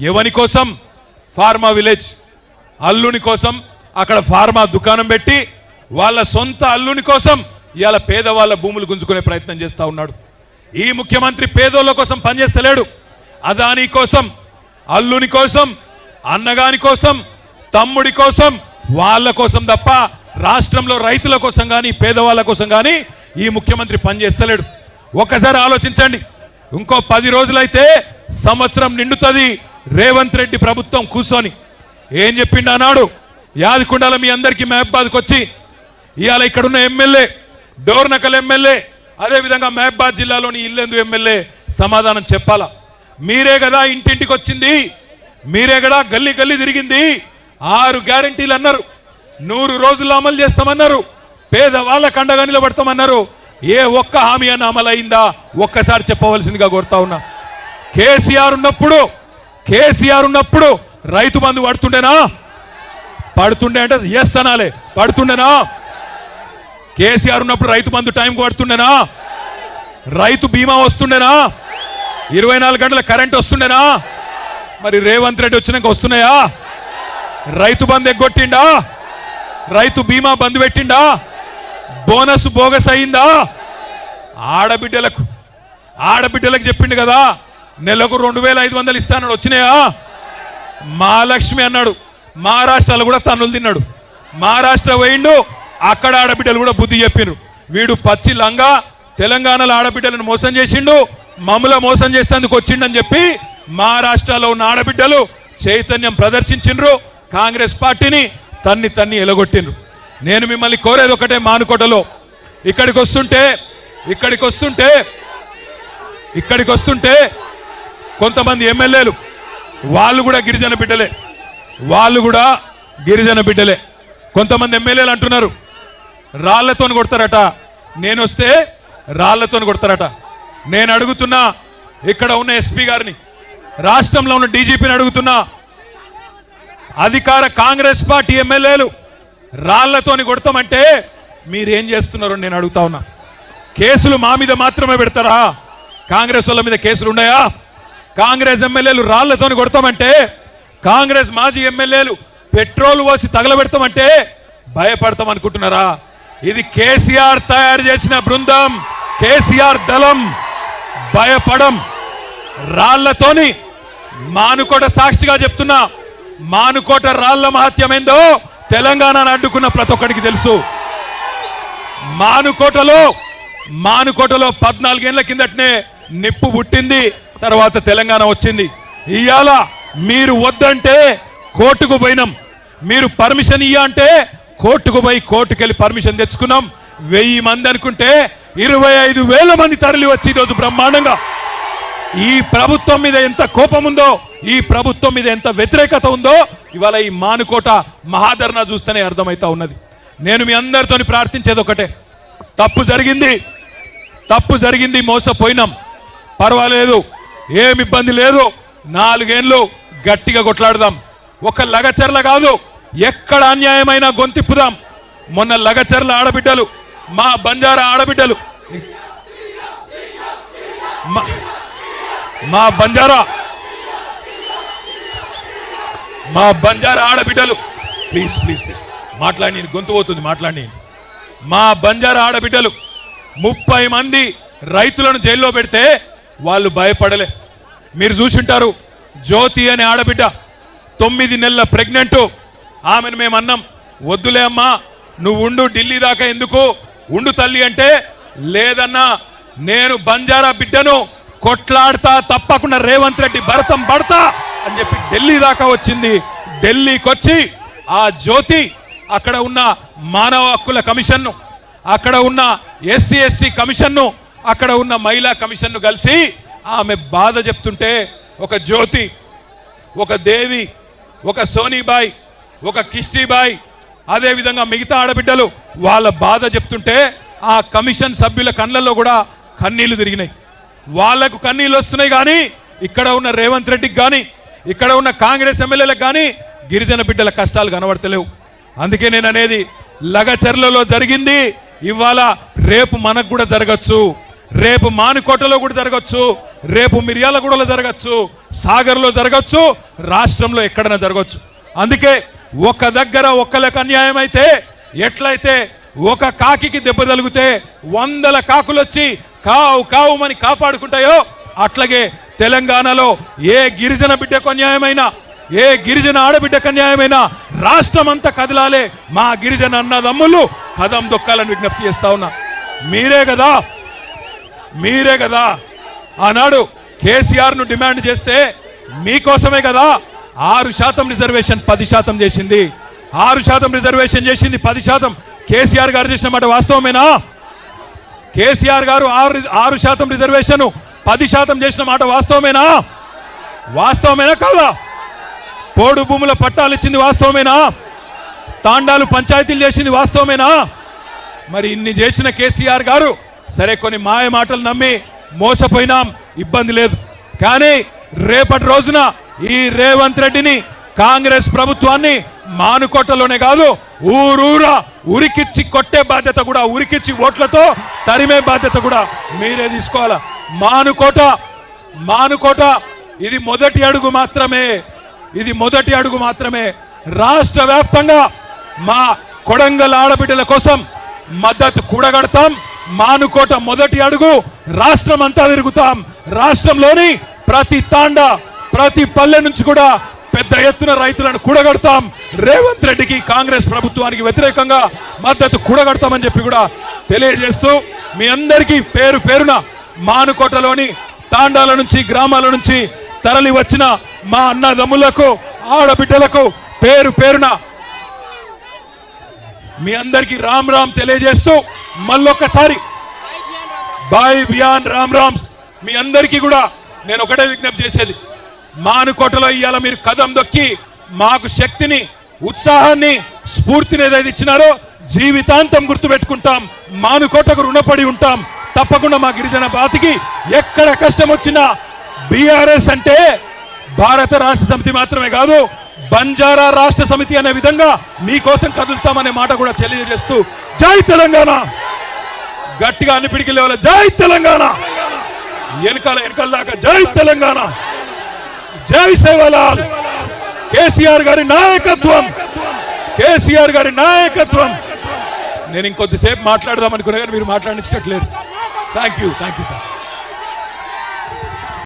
ఎవని కోసం? Pharma village. అల్లుని కోసం. అక్కడ ఫార్మా దుకాణం పెట్టి వాళ్ళ సొంత అల్లుని కోసం ఇవాళ పేదవాళ్ళ భూములు గుంజుకునే ప్రయత్నం చేస్తూ ఉన్నాడు. ఈ ముఖ్యమంత్రి పేదోళ్ళ కోసం పనిచేస్తలేడు. అదాని కోసం అల్లుని కోసం అన్నగాని కోసం తమ్ముడి కోసం వాళ్ళ కోసం తప్ప రాష్ట్రంలో రైతుల కోసం కానీ పేదవాళ్ళ కోసం కానీ ఈ ముఖ్యమంత్రి పనిచేస్తలేడు. ఒక్కసారి ఆలోచించండి. ఇంకో పది రోజులైతే సంవత్సరం నిండుతుంది. రేవంత్ రెడ్డి ప్రభుత్వం కూర్చొని ఏం చెప్పిండు అన్నాడు యాదకుండాల మీ అందరికీ మహబాద్కి వచ్చి ఇవాళ ఇక్కడున్న ఎమ్మెల్యే డోర్నకల్ ఎమ్మెల్యే అదేవిధంగా మహబాద్ జిల్లాలోని ఇల్లెందు ఎమ్మెల్యే సమాధానం చెప్పాలా? మీరే కదా ఇంటింటికి వచ్చింది మీరే కదా గల్లీ గల్లీ తిరిగింది ఆరు గ్యారంటీలు అన్నారు నూరు రోజుల్లో అమలు చేస్తామన్నారు పేదవాళ్ళకు అండగా నిలబడతామన్నారు ఏ ఒక్క హామీ అన్న అమలు అయిందా ఒక్కసారి చెప్పవలసిందిగా కోరుతా ఉన్నా. కేసీఆర్ ఉన్నప్పుడు కేసీఆర్ ఉన్నప్పుడు రైతు బంధు పడుతుండేనా? పడుతుండే అంటే ఎస్ అనాలే. పడుతుండేనా? కేసీఆర్ ఉన్నప్పుడు రైతు బంధు టైంకి పడుతుండేనా? రైతు బీమా వస్తుండేనా? ఇరవై నాలుగు గంటల కరెంట్ వస్తుండేనా? మరి రేవంత్ రెడ్డి వచ్చినాక వస్తున్నాయా? రైతు బంధు ఎగ్గొట్టిండా? రైతు బీమా బంద్ పెట్టిండా? బోనస్ బోగస్ అయిందా? ఆడబిడ్డలకు ఆడబిడ్డలకు చెప్పిండు కదా నెలకు రెండు వేల ఐదు వందలు ఇస్తానడు వచ్చినాయా? మహాలక్ష్మి అన్నాడు. మహారాష్ట్రలో కూడా తన్నులు తిన్నాడు. మహారాష్ట్ర పోయిండు. అక్కడ ఆడబిడ్డలు కూడా బుద్ధి చెప్పిండ్రు వీడు పచ్చి లంగా తెలంగాణలో ఆడబిడ్డలను మోసం చేసిండు. మమ్మల మోసం చేసేందుకు వచ్చిండని చెప్పి మహారాష్ట్రలో ఉన్న ఆడబిడ్డలు చైతన్యం ప్రదర్శించిండ్రు. కాంగ్రెస్ పార్టీని తన్ని తన్ని ఎలగొట్టిండ్రు. నేను మిమ్మల్ని కోరేది ఒకటే మానుకోటలో. ఇక్కడికి వస్తుంటే ఇక్కడికి వస్తుంటే ఇక్కడికి వస్తుంటే కొంతమంది ఎమ్మెల్యేలు వాళ్ళు కూడా గిరిజన బిడ్డలే. వాళ్ళు కూడా గిరిజన బిడ్డలే. కొంతమంది ఎమ్మెల్యేలు అంటున్నారు రాళ్ళతో కొడతారట. నేను వస్తే రాళ్ళతో కొడతారట. నేను అడుగుతున్నా ఇక్కడ ఉన్న ఎస్పీ గారిని రాష్ట్రంలో ఉన్న డీజీపీని అడుగుతున్నా. అధికార కాంగ్రెస్ పార్టీ ఎమ్మెల్యేలు రాళ్ళతోని కొడతామంటే మీరేం చేస్తున్నారో నేను అడుగుతా ఉన్నా. కేసులు మా మీద మాత్రమే పెడతారా? కాంగ్రెస్ వాళ్ళ మీద కేసులు ఉన్నాయా? కాంగ్రెస్ ఎమ్మెల్యేలు రాళ్ళతో కొడతామంటే కాంగ్రెస్ మాజీ ఎమ్మెల్యేలు పెట్రోల్ పోసి తగలబెడతామంటే భయపడతాం అనుకుంటున్నారా? ఇది కేసీఆర్ తయారు చేసిన బృందం కేసీఆర్ దళం. భయపడం. రాళ్ళతోని మానుకోట సాక్షిగా చెప్తున్నా మానుకోట రాళ్ళ మహత్యమేందో తెలంగాణను అడ్డుకున్న ప్రతి ఒక్కడికి తెలుసు. మానుకోటలో మానుకోటలో పద్నాలుగేళ్ళ కిందటనే నిప్పు పుట్టింది తర్వాత తెలంగాణ వచ్చింది. ఇవాళ మీరు వద్దంటే కోర్టుకు పోయినాం. మీరు పర్మిషన్ ఇయ్య అంటే కోర్టుకు పోయి కోర్టుకెళ్ళి పర్మిషన్ తెచ్చుకున్నాం. వెయ్యి మంది అనుకుంటే ఇరవై ఐదు వేల మంది తరలి వచ్చి ఈరోజు బ్రహ్మాండంగా. ఈ ప్రభుత్వం మీద ఎంత కోపం ఉందో ఈ ప్రభుత్వం మీద ఎంత వ్యతిరేకత ఉందో ఇవాళ ఈ మానుకోట మహాధరణ చూస్తేనే అర్థమవుతా ఉన్నది. నేను మీ అందరితోని ప్రార్థించేది ఒకటే. తప్పు జరిగింది తప్పు జరిగింది మోసపోయినాం. పర్వాలేదు ఏమి ఇబ్బంది లేదు. నాలుగేళ్ళు గట్టిగా కొట్లాడదాం. ఒక లగచర్ల కాదు ఎక్కడ అన్యాయమైన గొంతిప్పుదాం. మొన్న లగచర్ల ఆడబిడ్డలు మా బంజారా ఆడబిడ్డలు. మా- మా బంజారా. మా బంజారా ఆడబిడ్డలు. Please please please. మాట్లాడి నేను గొంతు పోతుంది మాట్లాడి. మా బంజారా ఆడబిడ్డలు ముప్పై మంది రైతులను జైల్లో పెడితే వాళ్ళు భయపడలే. మీరు చూసింటారు జ్యోతి అనే ఆడబిడ్డ తొమ్మిది నెలల ప్రెగ్నెంట్. ఆమెను మేము అన్నాం. వద్దులే అమ్మా నువ్వు ఉండు ఢిల్లీ దాకా ఎందుకు? ఉండు తల్లి అంటే లేదన్నా నేను బంజారా బిడ్డను కొట్లాడతా తప్పకుండా రేవంత్ రెడ్డి భరతం పడతా అని చెప్పి ఢిల్లీ దాకా వచ్చింది. ఢిల్లీకి వచ్చి ఆ జ్యోతి అక్కడ ఉన్న మానవ హక్కుల కమిషన్ను అక్కడ ఉన్న ఎస్సీ ఎస్టీ కమిషన్ను అక్కడ ఉన్న మహిళా కమిషన్ను కలిసి ఆమె బాధ చెప్తుంటే ఒక జ్యోతి ఒక దేవి ఒక సోనీబాయ్ ఒక కిష్టీబాయ్ అదేవిధంగా మిగతా ఆడబిడ్డలు వాళ్ళ బాధ చెప్తుంటే ఆ కమిషన్ సభ్యుల కళ్ళల్లో కూడా కన్నీళ్ళు తిరిగినాయి. వాళ్ళకు కన్నీళ్ళు వస్తున్నాయి కానీ ఇక్కడ ఉన్న రేవంత్ రెడ్డికి కానీ ఇక్కడ ఉన్న కాంగ్రెస్ ఎమ్మెల్యేలకు కానీ గిరిజన బిడ్డల కష్టాలు కనబడతలేవు. అందుకే నేను అనేది లగచర్లలో జరిగింది ఇవాళ రేపు మనకు కూడా జరగచ్చు. రేపు మానుకోటలో కూడా జరగచ్చు రేపు మిర్యాలగూడలో జరగచ్చు సాగర్లో జరగచ్చు రాష్ట్రంలో ఎక్కడైనా జరగచ్చు అందుకే ఒక దగ్గర ఒక్కలకు అన్యాయం అయితే ఎట్లయితే ఒక కాకికి దెబ్బ తగిలితే వందల కాకులు వచ్చి కావు కావుమని కాపాడుకుంటాయో అట్లాగే తెలంగాణలో ఏ గిరిజన బిడ్డకు అన్యాయమైనా ఏ గిరిజన ఆడబిడ్డకు అన్యాయమైనా రాష్ట్రం అంతా కదలాలే మా గిరిజన అన్నదమ్ములు కదం దొక్కాలని విజ్ఞప్తి చేస్తా ఉన్నా. మీరే కదా మీరే కదా. ఆనాడు కేసీఆర్ను డిమాండ్ చేస్తే మీకోసమే కదా ఆరు శాతం రిజర్వేషన్ పది శాతం చేసింది. ఆరు శాతం రిజర్వేషన్ చేసింది పది శాతం కేసీఆర్ గారు చేసిన మాట వాస్తవమేనా? కేసీఆర్ గారు ఆరు ఆరు శాతం రిజర్వేషన్ పది శాతం చేసిన మాట వాస్తవమేనా? వాస్తవమేనా కాదా? పోడు భూముల పట్టాలు ఇచ్చింది వాస్తవమేనా? తాండాలు పంచాయతీలు చేసింది వాస్తవమేనా? మరి ఇన్ని చేసిన కేసీఆర్ గారు సరే కొన్ని మాయ మాటలు నమ్మి మోసపోయినాం. ఇబ్బంది లేదు. కానీ రేపటి రోజున ఈ రేవంత్ రెడ్డిని కాంగ్రెస్ ప్రభుత్వాన్ని మానుకోటలోనే కాదు ఊరూరా ఉరికిచ్చి కొట్టే బాధ్యత కూడా ఉరికిచ్చి ఓట్లతో తరిమే బాధ్యత కూడా మీరే తీసుకోవాలా? మానుకోట మానుకోట ఇది మొదటి అడుగు మాత్రమే ఇది మొదటి అడుగు మాత్రమే. రాష్ట్ర వ్యాప్తంగా మా కొడంగల్ ఆడబిడ్డల కోసం మద్దతు కూడగడతాం. మానుకోట మొదటి అడుగు. రాష్ట్రం అంతా తిరుగుతాం. రాష్ట్రంలోని ప్రతి తాండ ప్రతి పల్లె నుంచి కూడా పెద్ద ఎత్తున రైతులను కూడగడతాం. రేవంత్ రెడ్డికి కాంగ్రెస్ ప్రభుత్వానికి వ్యతిరేకంగా మద్దతు కూడగడతామని చెప్పి కూడా తెలియజేస్తూ మీ అందరికీ పేరు పేరున మానుకోటలోని తాండాల నుంచి గ్రామాల నుంచి తరలి వచ్చిన మా అన్నదమ్ములకు ఆడబిడ్డలకు పేరు పేరున మీ అందరికీ రామ్ రామ్ తెలియజేస్తూ మళ్ళొక్కసారి. బాయ్ బియాన్ రామ్ రామ్ మీ అందరికీ కూడా నేను ఒకటే విజ్ఞప్తి చేసేది. మానుకోటలో ఇవాళ మీరు కదం దొక్కి మాకు శక్తిని ఉత్సాహాన్ని స్ఫూర్తిని ఏదైతే ఇచ్చినారో జీవితాంతం గుర్తుపెట్టుకుంటాం. మానుకోటకు రుణపడి ఉంటాం. తప్పకుండా మా గిరిజన బాతికి ఎక్కడ కష్టం వచ్చినా బీఆర్ఎస్ అంటే భారత రాష్ట్ర సమితి మాత్రమే కాదు బంజారా రాష్ట్ర సమితి అనే విధంగా మీకోసం కదులుతామనే మాట కూడా తెలియజేస్తూ జై తెలంగాణ! గట్టిగా అన్ని పిడికి లేవాలి. జై తెలంగాణ. వెనకాల వెనకాల దాకా జై తెలంగాణ. జై సేవలాల్ కేసీఆర్ గారి నాయకత్వం. కేసీఆర్ గారి నాయకత్వం. నేను ఇంకొద్దిసేపు మాట్లాడదాం అనుకున్నా కానీ మీరు మాట్లాడించట్లేదు థ్యాంక్ యూ థ్యాంక్ యూ